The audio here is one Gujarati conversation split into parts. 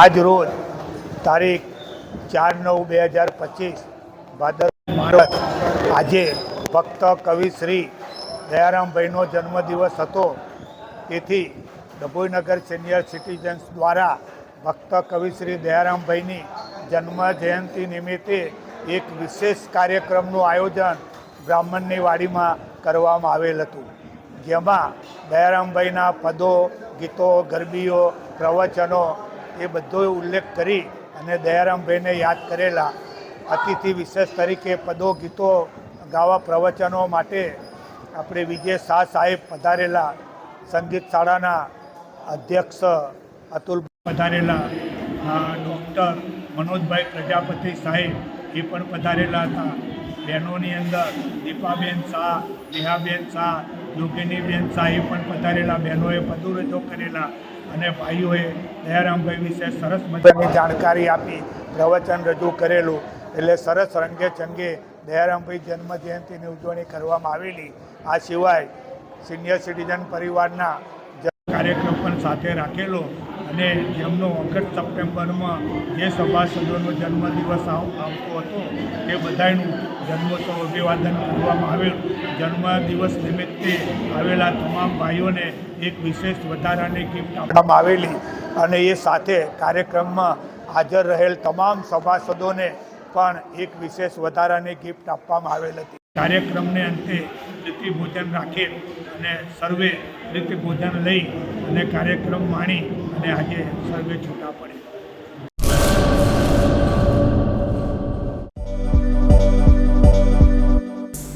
આજ રોજ તારીખ ચાર નવ બે હજાર પચીસ, ભાદર ભારત આજે ભક્ત કવિશ્રી દયારામભાઈનો જન્મદિવસ હતો. તેથી ડભોઈનગર સિનિયર સિટીઝન્સ દ્વારા ભક્ત કવિશ્રી દયારામભાઈની જન્મ જયંતિ નિમિત્તે એક વિશેષ કાર્યક્રમનું આયોજન બ્રાહ્મણની વાડીમાં કરવામાં આવેલ હતું. જેમાં દયારામભાઈના પદો, ગીતો, ગરબીઓ, પ્રવચનો એ બધો ઉલ્લેખ કરી અને દયારામભાઈને યાદ કરેલા અતિથિ વિશેષ તરીકે પદો, ગીતો, ગાવા પ્રવચનો માટે આપણે વિજય શાહ સાહેબ પધારેલા, સંગીત શાળાના અધ્યક્ષ અતુલ પધારેલા ડૉક્ટર મનોજભાઈ પ્રજાપતિ સાહેબ એ પણ પધારેલા હતા. બહેનોની અંદર દીપાબેન શાહ, નેહાબેન શાહ યોગિનીબેન શાહ એ પણ પધારેલા, બહેનોએ પદુરજો કરેલા. અને ભાઈઓએ દયારામભાઈ વિશે સરસ મજાની જાણકારી આપી, પ્રવચન રજૂ કરેલું. એટલે સરસ રંગે ચંગે દયારામભાઈ જન્મ જયંતિની ઉજવણી કરવામાં આવેલી. આ સિવાય સિનિયર સિટીઝન પરિવારના કાર્યક્રમ પણ સાથે રાખેલો. અને જેમનો ઓગસ્ટ સપ્ટેમ્બરમાં જે સભાસદોનો જન્મદિવસ આવતો હતો, તે બધાનું જન્મોત્સવ અભિવાદન કરવામાં આવેલું. જન્મદિવસ નિમિત્તે આવેલા તમામ ભાઈઓને એક વિશેષ વધારાની ગિફ્ટ આપવામાં આવેલી અને એ સાથે કાર્યક્રમમાં હાજર રહેલ તમામ સભાસદોને પણ એક વિશેષ વધારાની ગિફ્ટ આપવામાં આવેલ હતી. કાર્યક્રમને અંતે પ્રીતિ ભોજન રાખેલ અને સર્વે પ્રીતિ ભોજન લઈ અને કાર્યક્રમ માણી અને આજે સર્વે છૂટા પડે.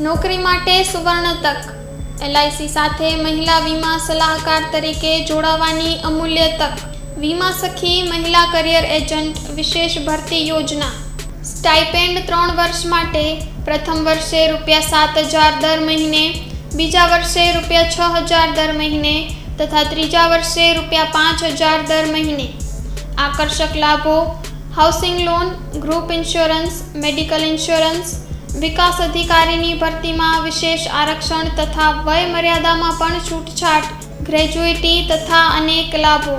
નોકરી માટે સુવર્ણ તક. એલઆઈસી સાથે મહિલા વીમા સલાહકાર તરીકે જોડાવાની અમૂલ્ય તક. વીમા સખી મહિલા કરિયર એજન્ટ વિશેષ ભરતી યોજના. સ્ટાઇપેન્ડ ત્રણ વર્ષ માટે પ્રથમ વર્ષે રૂપિયા સાત હજાર દર મહિને, બીજા વર્ષે રૂપિયા છ હજાર દર મહિને તથા ત્રીજા વર્ષે રૂપિયા પાંચ હજાર દર મહિને. આકર્ષક લાભો housing loan group insurance medical insurance વિકાસ અધિકારીની ભરતીમાં વિશેષ આરક્ષણ તથા વય મર્યાદામાં પણ છૂટછાટ ગ્રેજ્યુએટી તથા અનેક લાભો.